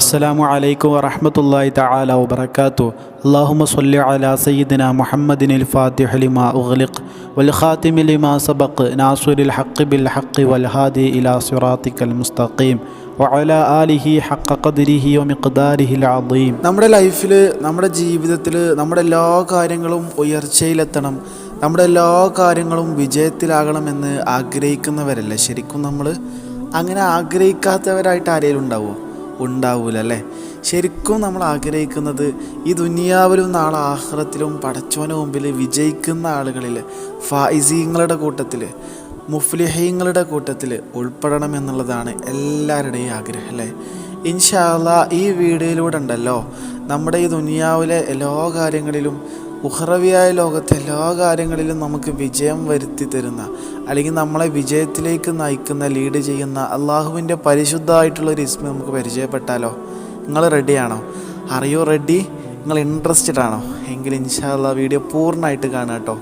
അസ്സാമു അലൈക്കും വറഹമത്തല്ലാഹി തആല വബർക്കാത്തു അള്ളാഹുമ സല്ലി അലാ സയ്യിദിന മുഹമ്മദിൻ അൽ ഫാത്തിഹ ലിമാ ഉഗ്ലിഖ് വൽ ഖാതിമി ലിമാ സബഖ് നാസുരിൽ ഹഖ് ബിൽ ഹഖ് വൽ ഹാദി ഇലാ സിറാത്തിക്കൽ മുസ്തഖീം വഅല ആലിഹി ഹഖ ഖദ്രിഹി വമിഖ്ദാരിഹി അലീം നമ്മുടെ ലൈഫിൽ നമ്മുടെ ജീവിതത്തിൽ നമ്മുടെ എല്ലാ കാര്യങ്ങളും ഉയർച്ചയിലെത്തണം. നമ്മുടെ എല്ലാ കാര്യങ്ങളും വിജയത്തിലാകണമെന്ന് ആഗ്രഹിക്കുന്നവരല്ലേ? ശരിക്കും നമ്മൾ അങ്ങനെ ആഗ്രഹിക്കാത്തവരായിട്ട് ആരെങ്കിലും ഉണ്ടാവുമോ ഉണ്ടാവൂല അല്ലേ ശരിക്കും നമ്മൾ ആഗ്രഹിക്കുന്നത് ഈ ദുനിയാവിലും നാളെ ആഹ്റത്തിലും പടച്ചോന് മുമ്പിൽ വിജയിക്കുന്ന ആളുകളിൽ ഫൈസീങ്ങളുടെ കൂട്ടത്തിൽ മുഫ്ലിഹീങ്ങളുടെ കൂട്ടത്തിൽ ഉൾപ്പെടണം എന്നുള്ളതാണ് എല്ലാവരുടെയും ആഗ്രഹം അല്ലേ? ഇൻഷാല്ല ഈ വീഡിയോയിലൂടെ ഉണ്ടല്ലോ. നമ്മുടെ ഈ ദുനിയാവിലെ എല്ലാ കാര്യങ്ങളിലും ഉഹ്റവിയായ ലോകത്തെ എല്ലാ കാര്യങ്ങളിലും നമുക്ക് വിജയം വരുത്തി തരുന്ന അല്ലെങ്കിൽ നമ്മളെ വിജയത്തിലേക്ക് നയിക്കുന്ന ലീഡ് ചെയ്യുന്ന അള്ളാഹുവിന്റെ പരിശുദ്ധമായിട്ടുള്ള ഒരു ഇസ്മ നമുക്ക് പരിചയപ്പെട്ടാലോ? നിങ്ങൾ റെഡിയാണോ അറിയോ റെഡി നിങ്ങൾ ഇൻട്രസ്റ്റഡ് ആണോ? എങ്കിൽ ഇൻഷാല്ല വീഡിയോ പൂർണമായിട്ട് കാണുക കേട്ടോ.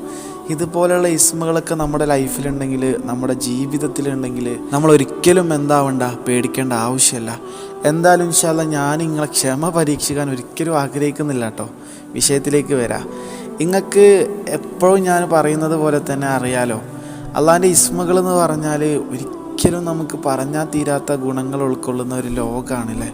ഇതുപോലെയുള്ള ഇസ്മുകളൊക്കെ നമ്മുടെ ലൈഫിലുണ്ടെങ്കിൽ നമ്മുടെ ജീവിതത്തിലുണ്ടെങ്കിൽ നമ്മൾ ഒരിക്കലും എന്താവണ്ട പേടിക്കേണ്ട ആവശ്യമില്ല. എന്തായാലും ഇൻഷാല്ല ഞാൻ നിങ്ങളെ ക്ഷമ പരീക്ഷിക്കാൻ ഒരിക്കലും ആഗ്രഹിക്കുന്നില്ല കേട്ടോ വിഷയത്തിലേക്ക് വരാം. നിങ്ങൾക്ക് എപ്പോഴും ഞാൻ പറയുന്നത് പോലെ തന്നെ അറിയാലോ. അള്ളാന്റെ ഇസ്മകൾ എന്ന് പറഞ്ഞാൽ ഒരിക്കലും നമുക്ക് പറഞ്ഞാൽ തീരാത്ത ഗുണങ്ങൾ ഉൾക്കൊള്ളുന്ന ഒരു ലോകമാണല്ലേ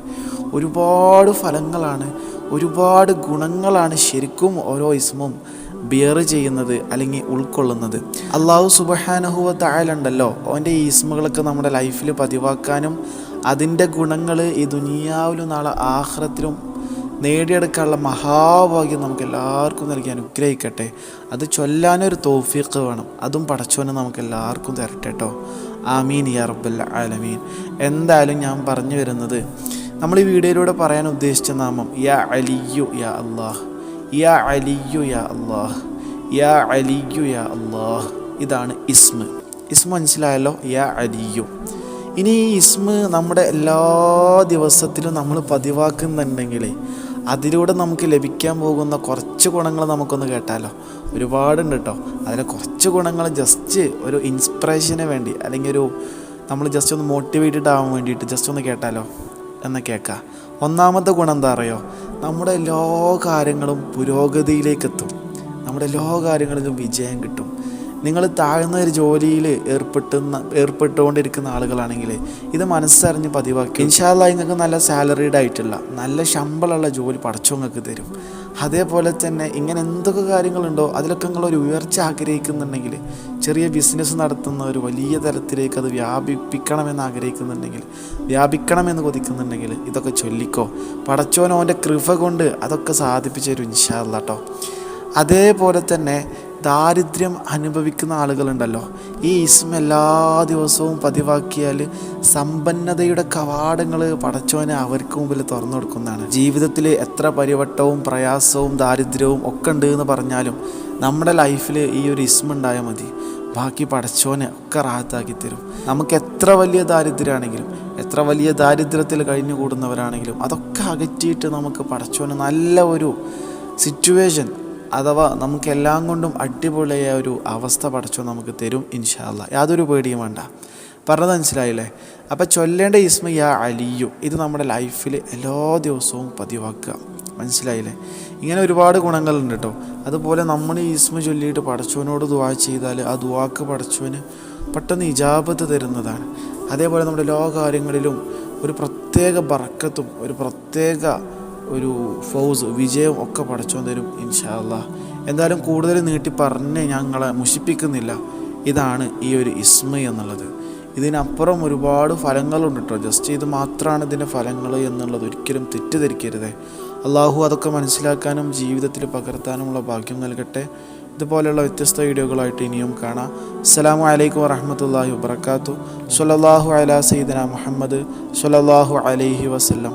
ഒരുപാട് ഫലങ്ങളാണ് ഒരുപാട് ഗുണങ്ങളാണ് ശരിക്കും ഓരോ ഇസ്മും ബിയർ ചെയ്യുന്നത് അല്ലെങ്കിൽ ഉൾക്കൊള്ളുന്നത്. അള്ളാഹു സുബഹാനഹുവ തായാലുണ്ടല്ലോ അവന്റെ ഈ ഇസ്മുകളൊക്കെ നമ്മുടെ ലൈഫിൽ പതിവാക്കാനും അതിന്റെ ഗുണങ്ങൾ ഈ ദുനിയാവിലും നാളെ ആഹ്റത്തിലും നേടിയെടുക്കാനുള്ള മഹാഭാഗ്യം നമുക്ക് എല്ലാവർക്കും നൽകി അനുഗ്രഹിക്കട്ടെ. അത് ചൊല്ലാനൊരു തോഫീക്ക് വേണം. അതും പടച്ചോനെ നമുക്ക് എല്ലാവർക്കും തരട്ടെ കേട്ടോ ആമീൻ യാ റബ്ബൽ ആലമീൻ. എന്തായാലും ഞാൻ പറഞ്ഞു വരുന്നത് നമ്മൾ ഈ വീഡിയോയിലൂടെ പറയാൻ ഉദ്ദേശിച്ച നാമം യാ അലിയു യാ അള്ളാഹ് യാ അലിയു യാ അള്ളാഹ് യാ അലിയു യാ അള്ളാഹ് ഇതാണ് ഇസ്മ. ഇസ്മ മനസ്സിലായല്ലോ? യാ അലിയു ഇനി ഇസ്മ നമ്മുടെ എല്ലാ ദിവസത്തിലും നമ്മൾ പതിവാക്കുന്നുണ്ടെങ്കിൽ അതിലൂടെ നമുക്ക് ലഭിക്കാൻ പോകുന്ന കുറച്ച് ഗുണങ്ങൾ നമുക്കൊന്ന് കേട്ടാലോ? ഒരുപാടുണ്ട് കേട്ടോ അതിലെ കുറച്ച് ഗുണങ്ങൾ ജസ്റ്റ് ഒരു ഇൻസ്പിറേഷന് വേണ്ടി അല്ലെങ്കിൽ ഒരു നമ്മൾ ജസ്റ്റ് ഒന്ന് മോട്ടിവേറ്റഡ് ആവാൻ വേണ്ടിയിട്ട് ജസ്റ്റ് ഒന്ന് കേട്ടാലോ? എന്ന് കേൾക്കാം. ഒന്നാമത്തെ ഗുണം എന്താ അറിയോ? നമ്മുടെ എല്ലാ കാര്യങ്ങളും പുരോഗതിയിലേക്ക് എത്തും. നമ്മുടെ എല്ലാ കാര്യങ്ങളിലും വിജയം കിട്ടും. നിങ്ങൾ താഴ്ന്ന ഒരു ജോലിയിൽ ഏർപ്പെട്ടുന്ന ഏർപ്പെട്ടുകൊണ്ടിരിക്കുന്ന ആളുകളാണെങ്കിൽ ഇത് മനസ്സറിഞ്ഞ് പതിവാക്കി. ഇൻഷാല്ല നിങ്ങൾക്ക് നല്ല സാലറീഡ് ആയിട്ടുള്ള നല്ല ശമ്പളമുള്ള ജോലി പഠിച്ചോ നിങ്ങൾക്ക് തരും. അതേപോലെ തന്നെ ഇങ്ങനെ എന്തൊക്കെ കാര്യങ്ങളുണ്ടോ അതിലൊക്കെ നിങ്ങൾ ഒരു ഉയർച്ച ആഗ്രഹിക്കുന്നുണ്ടെങ്കിൽ ചെറിയ ബിസിനസ് നടത്തുന്ന ഒരു വലിയ തലത്തിലേക്ക് അത് വ്യാപിപ്പിക്കണമെന്ന് ആഗ്രഹിക്കുന്നുണ്ടെങ്കിൽ വ്യാപിക്കണമെന്ന് കൊതിക്കുന്നുണ്ടെങ്കിൽ ഇതൊക്കെ ചൊല്ലിക്കോ. പടച്ചോനോന്റെ കൃപ കൊണ്ട് അതൊക്കെ സാധിപ്പിച്ചു ഇൻഷാല്ല കേട്ടോ അതേപോലെ തന്നെ ദാരിദ്ര്യം അനുഭവിക്കുന്ന ആളുകളുണ്ടല്ലോ. ഈ ഇസ്മ എല്ലാ ദിവസവും പതിവാക്കിയാൽ സമ്പന്നതയുടെ കവാടങ്ങൾ പടച്ചോനെ അവർക്ക് മുമ്പിൽ തുറന്നു കൊടുക്കുന്നതാണ്. ജീവിതത്തിൽ എത്ര പരിവട്ടവും പ്രയാസവും ദാരിദ്ര്യവും ഒക്കെ ഉണ്ട് എന്ന് പറഞ്ഞാലും നമ്മുടെ ലൈഫിൽ ഈ ഒരു ഇസ്മ ഉണ്ടായാൽ മതി. ബാക്കി പടച്ചോനെ ഒക്കെ റാഹത്താക്കി തരും. നമുക്ക് എത്ര വലിയ ദാരിദ്ര്യമാണെങ്കിലും എത്ര വലിയ ദാരിദ്ര്യത്തിൽ കഴിഞ്ഞു കൂടുന്നവരാണെങ്കിലും അതൊക്കെ അകറ്റിയിട്ട് നമുക്ക് പടച്ചോനെ നല്ല ഒരു സിറ്റുവേഷൻ അഥവാ നമുക്കെല്ലാം കൊണ്ടും അടിപൊളിയായ ഒരു അവസ്ഥ പടച്ചോ നമുക്ക് തരും ഇൻഷാല്ല യാതൊരു പേടിയും വേണ്ട. പറഞ്ഞത് മനസ്സിലായില്ലേ? അപ്പം ചൊല്ലേണ്ട ഇസ്മ യാ അലിയു. ഇത് നമ്മുടെ ലൈഫിൽ എല്ലാ ദിവസവും പതിവാക്കുക. മനസ്സിലായില്ലേ? ഇങ്ങനെ ഒരുപാട് ഗുണങ്ങളുണ്ട് കേട്ടോ അതുപോലെ നമ്മൾ ഈ ഇസ്മ ചൊല്ലിയിട്ട് പടച്ചവനോട് ദുവാ ചെയ്താൽ ആ ദുവാക്ക് പടച്ചവന് പെട്ടെന്ന് ഇജാബത്ത് തരുന്നതാണ്. അതേപോലെ നമ്മുടെ എല്ലാ കാര്യങ്ങളിലും ഒരു പ്രത്യേക ബറക്കത്തും ഒരു പ്രത്യേക ഒരു ഫൗസ് വിജയം ഒക്കെ പഠിച്ചോ തരും ഇൻഷാല്ല എന്തായാലും കൂടുതൽ നീട്ടി പറഞ്ഞ് ഞങ്ങളെ മുഷിപ്പിക്കുന്നില്ല. ഇതാണ് ഈ ഒരു ഇസ്മ എന്നുള്ളത്. ഇതിനപ്പുറം ഒരുപാട് ഫലങ്ങളുണ്ട് കേട്ടോ ജസ്റ്റ് ഇത് മാത്രമാണ് ഇതിന്റെ ഫലങ്ങൾ എന്നുള്ളത് ഒരിക്കലും തെറ്റിദ്ധരിക്കരുത്. അള്ളാഹു അതൊക്കെ മനസ്സിലാക്കാനും ജീവിതത്തിൽ പകർത്താനുമുള്ള ഭാഗ്യം നൽകട്ടെ. ഇതുപോലെയുള്ള വ്യത്യസ്ത വീഡിയോകളായിട്ട് ഇനിയും കാണാം. അസ്സലാമു വലൈക്കും വറഹമത്തല്ലാഹി വബർക്കാത്തു സൊല്ലാഹു അല സീദന മുഹമ്മദ് സൊല്ലാഹു അലൈഹി വസല്ലം.